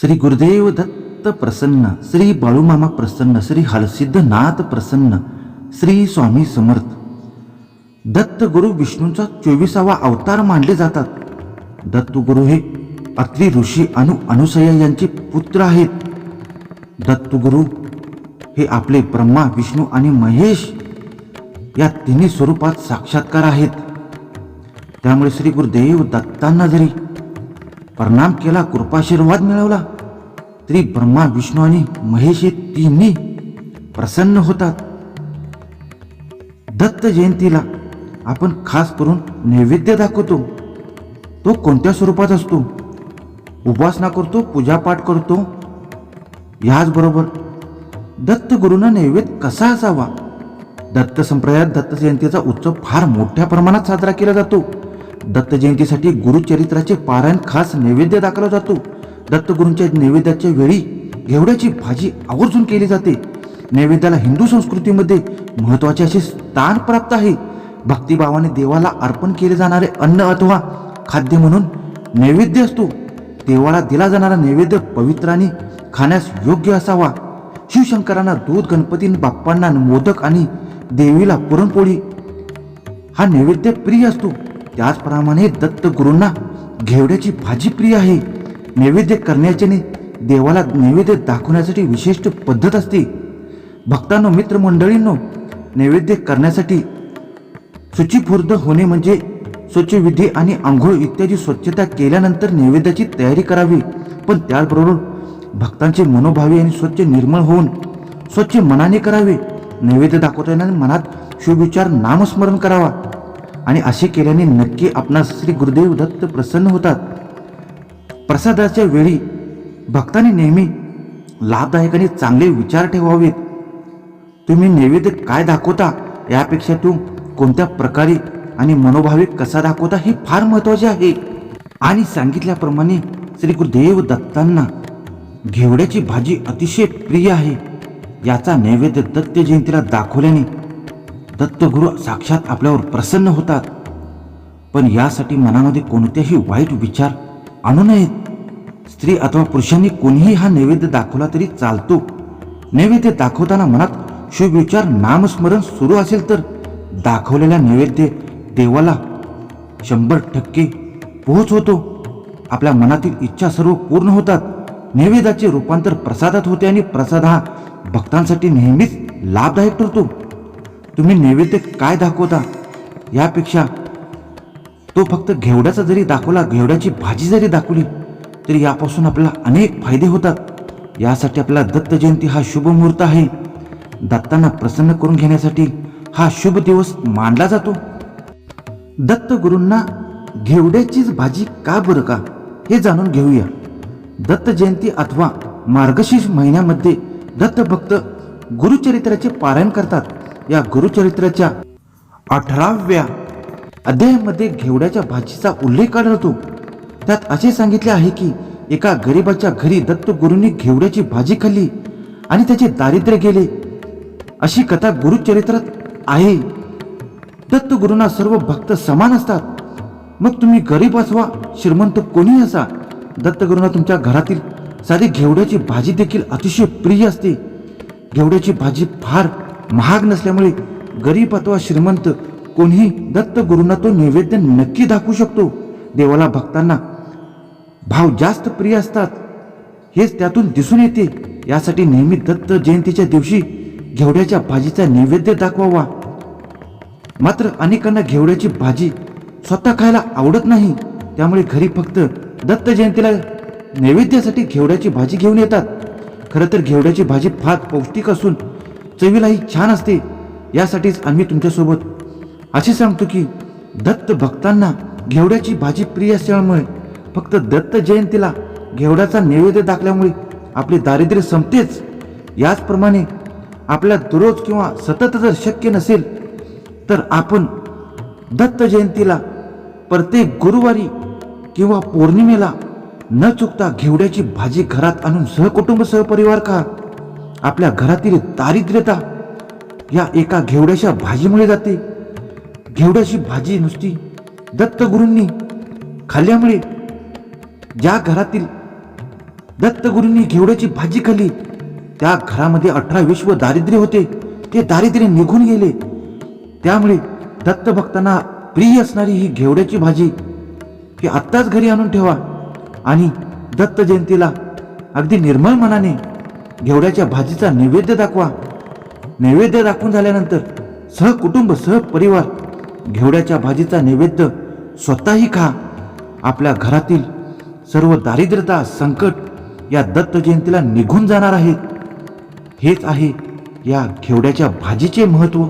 श्री गुरुदेव दत्त प्रसन्न श्री बाळूमामा प्रसन्न श्री हलसिद्धनाथ प्रसन्न श्री स्वामी समर्थ. दत्त गुरु विष्णूंचा चोवीसावा अवतार मानले जातात. दत्त गुरु हे अत्रि ऋषी अनु अनुसया यांचे पुत्र आहेत. दत्त गुरु हे आपले ब्रह्मा विष्णू आणि महेश या तिन्ही स्वरूपात साक्षात्कार आहेत. त्यामुळे श्री गुरुदेव दत्तांना जरी प्रणाम केला कृपाशीर्वाद मिळवला. तरी ब्रह्मा विष्णू आणि महेश हे तिन्ही प्रसन्न होतात. दत्त जयंतीला आपण खास करून नैवेद्य दाखवतो. तो कोणत्या स्वरूपात असतो? उपासना करतो पूजापाठ करतो? याचबरोबर दत्तगुरूंना नैवेद्य कसा असावा? दत्त संप्रदायात दत्त जयंतीचा उत्सव फार मोठ्या प्रमाणात साजरा केला जातो. दत्त जयंतीसाठी गुरुचरित्राचे पारायण खास नैवेद्य दाखवला जातो. दत्तगुरूंच्या नैवेद्याच्या वेळी घेवड्याची भाजी आवर्जून केली जाते. नैवेद्याला हिंदू संस्कृतीमध्ये महत्त्वाचे असे स्थान प्राप्त आहे. भक्तिभावाने देवाला अर्पण केले जाणारे अन्न अथवा खाद्य म्हणून नैवेद्य असतो. देवाला दिला जाणारा नैवेद्य पवित्र आणि खाण्यास योग्य असावा. शिवशंकरांना दूध गणपती बाप्पांना मोदक आणि देवीला पुरणपोळी हा नैवेद्य प्रिय असतो. त्याचप्रमाणे दत्तगुरूंना घेवड्याची भाजी प्रिय आहे. नैवेद्य करण्याच्याने देवाला नैवेद्य दाखवण्यासाठी विशिष्ट पद्धत असते. भक्तांनो मित्रमंडळींनो नैवेद्य करण्यासाठी शुचिपूर्द होणे म्हणजे स्वच्छविधी आणि आंघोळ इत्यादी स्वच्छता केल्यानंतर नैवेद्याची तयारी करावी. पण त्याचबरोबर भक्तांचे मनोभावी आणि स्वच्छ निर्मळ होऊन स्वच्छ मनाने करावे. नैवेद्य दाखवताना मनात शुभविचार नामस्मरण करावा. आणि असे केल्याने नक्की आपणास श्री गुरुदेव दत्त प्रसन्न होतात. प्रसादाच्या वेळी भक्ताने नेहमी लाभदायक आणि चांगले विचार ठेवावेत. तुम्ही नैवेद्य काय दाखवता यापेक्षा तू कोणत्या प्रकारे आणि मनोभावे कसा दाखवता हे फार महत्त्वाचे आहे. आणि सांगितल्याप्रमाणे श्री गुरुदेव दत्तांना घेवड्याची भाजी अतिशय प्रिय आहे. याचा नैवेद्य दत्त जयंतीला दाखवल्याने दत्तगुरु साक्षात आपल्यावर प्रसन्न होतात. पण यासाठी मनामध्ये कोणतेही वाईट विचार आणू नयेत. स्त्री अथवा पुरुषांनी कोणीही हा नैवेद्य दाखवला तरी चालतो. नैवेद्य दाखवताना मनात शुभविचार नामस्मरण सुरू असेल तर दाखवलेला नैवेद्य देवाला शंभर टक्के पोहोच होतो. आपल्या मनातील इच्छा सर्व पूर्ण होतात. नैवेद्याचे रूपांतर प्रसादात होते आणि प्रसाद हा भक्तांसाठी नेहमीच लाभदायक ठरतो. तुम्ही नैवेद्य काय दाखवता? यापेक्षा तो फक्त घेवड्याचा जरी दाखवला घेवड्याची भाजी जरी दाखवली तरी यापासून आपल्याला अनेक फायदे होतात. यासाठी आपला दत्त जयंती हा शुभ मुहूर्त आहे. दत्तांना प्रसन्न करून घेण्यासाठी हा शुभ दिवस मानला जातो. दत्तगुरूंना घेवड्याचीच भाजी का बरं का हे जाणून घेऊया. दत्त जयंती अथवा मार्गशीर्ष महिन्यामध्ये दत्तभक्त गुरुचरित्राचे पारायण करतात. या गुरुचरित्राच्या अठराव्या अध्यायामध्ये घेवड्याच्या भाजीचा उल्लेख आढळतो त्यात असे सांगितले आहे की एका गरीबाच्या घरी दत्तगुरूंनी घेवड्याची भाजी खाल्ली आणि त्याचे दारिद्र्य गेले. अशी कथा गुरुचरित्रात आहे. दत्तगुरूंना सर्व भक्त समान असतात. मग तुम्ही गरीब असवा श्रीमंत कोणी असा. दत्तगुरूंना तुमच्या घरातील साधी घेवड्याची भाजी देखील अतिशय प्रिय असते. घेवड्याची भाजी फार महाग नसल्यामुळे गरीब अथवा श्रीमंत कोणीही दत्त गुरूंना तो नैवेद्य नक्की दाखवू शकतो. देवाला भक्तांना भाव जास्त प्रिय असतात. हेच त्यातून दिसून येते. यासाठी नेहमी दत्त जयंतीच्या दिवशी घेवड्याच्या भाजीचा नैवेद्य दाखवावा. मात्र अनेकांना घेवड्याची भाजी स्वतः खायला आवडत नाही. त्यामुळे घरी फक्त दत्त जयंतीला नैवेद्यासाठी घेवड्याची भाजी घेऊन येतात. खरं तर घेवड्याची भाजी फार पौष्टिक असून चवीलाही छान असते. यासाठीच आम्ही तुमच्यासोबत असे सांगतो की दत्त भक्तांना घेवड्याची भाजी प्रिय असल्यामुळे फक्त दत्त जयंतीला घेवड्याचा नैवेद्य दाखल्यामुळे आपले दारिद्र्य संपतेच. याचप्रमाणे आपल्या दररोज किंवा सतत जर शक्य नसेल तर आपण दत्त जयंतीला प्रत्येक गुरुवारी किंवा पौर्णिमेला न चुकता घेवड्याची भाजी घरात आणून सहकुटुंब सहपरिवार खा आपल्या घरातील दारिद्र्यता या एका घेवड्याच्या भाजीमुळे जाते. घेवड्याची भाजी नुसती दत्तगुरूंनी खाल्ल्यामुळे ज्या घरातील दत्तगुरूंनी घेवड्याची भाजी खाल्ली त्या घरामध्ये अठरा विश्व दारिद्र्य होते. ते दारिद्र्य निघून गेले. त्यामुळे दत्तभक्तांना प्रिय असणारी ही घेवड्याची भाजी ही आत्ताच घरी आणून ठेवा. आणि दत्त जयंतीला अगदी निर्मळ मनाने घेवड्याच्या भाजीचा नैवेद्य दाखवा. नैवेद्य दाखवून झाल्यानंतर सहकुटुंब सहपरिवार घेवड्याच्या भाजीचा नैवेद्य स्वतःही खा. आपल्या घरातील सर्व दारिद्र्यता संकट या दत्त जयंतीला निघून जाणार आहेत हेच आहे या घेवड्याच्या भाजीचे महत्त्व